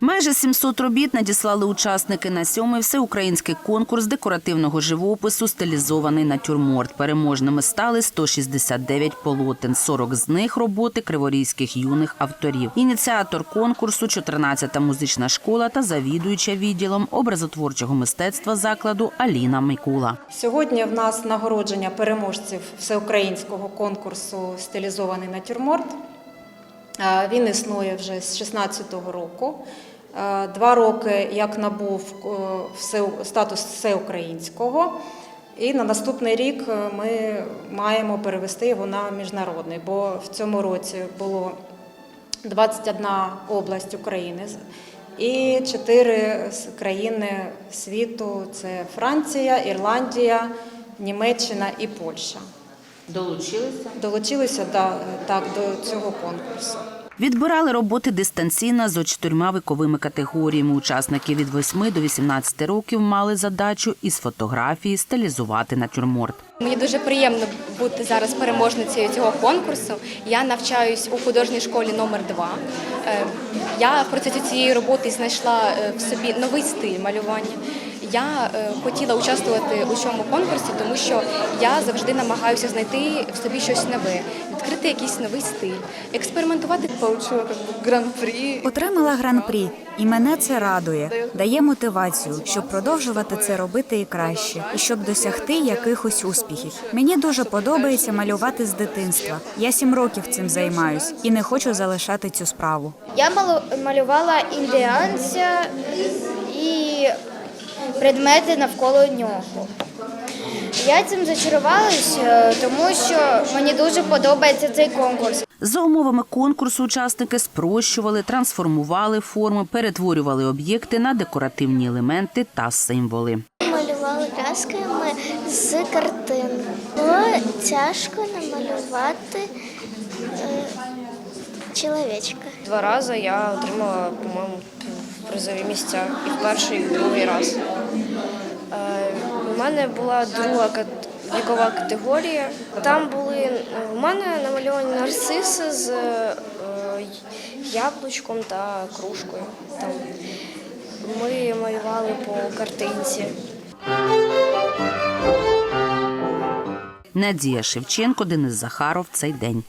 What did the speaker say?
Майже 700 робіт надіслали учасники на сьомий всеукраїнський конкурс декоративного живопису стилізований натюрморт. Переможними стали 169 полотен. 40 з них роботи криворізьких юних авторів. Ініціатор конкурсу 14-та музична школа та завідуюча відділом образотворчого мистецтва закладу Аліна Микула. Сьогодні в нас нагородження переможців всеукраїнського конкурсу стилізований натюрморт. Е, Він існує вже з 2016 року. Е, Два роки як набув е, статус всеукраїнського. І на наступний рік е, ми маємо перевести його на міжнародний, бо в цьому році було 21 область України і 4 країни світу: це Франція, Ірландія, Німеччина і Польща. Долучилися. Долучилися да, так до цього конкурсу. Відбирали роботи дистанційно з чотирма віковими категоріями. Учасники від 8 до 18 років мали задачу із фотографії стилізувати натюрморт. Мені дуже приємно бути зараз переможницею цього конкурсу. Я навчаюсь у художній школі номер 2 Я в процесі цієї роботи знайшла е, в собі новий стиль малювання. Я е, хотіла участвувати у цьому конкурсі, тому що я завжди намагаюся знайти в собі щось нове, відкрити якийсь новий стиль, експериментувати. получила гран-при. Отримала гран-прі, і мене це радує, дає мотивацію, щоб продовжувати це робити і краще, і щоб досягти якихось успіхів. Мені дуже подобається малювати з дитинства. Я сім років цим займаюсь і не хочу залишати цю справу. Я малювала індіанця предмети навколо нього. Я цим зачарувалась, е, тому що мені дуже подобається цей конкурс. За умовами конкурсу учасники спрощували, трансформували форми, перетворювали об'єкти на декоративні елементи та символи. Малювали красками з картин. Було тяжко намалювати е, чоловічка. Два рази я отримала, по-моєму, призові місця і в перший, і в другий раз. Е, У мене була друга вікова категорія. Там були е, у мене намальовані нарциси з е, яблучком та кружкою. Там ми малювали по картинці. Надія Шевченко, Денис Захаров. Цей день.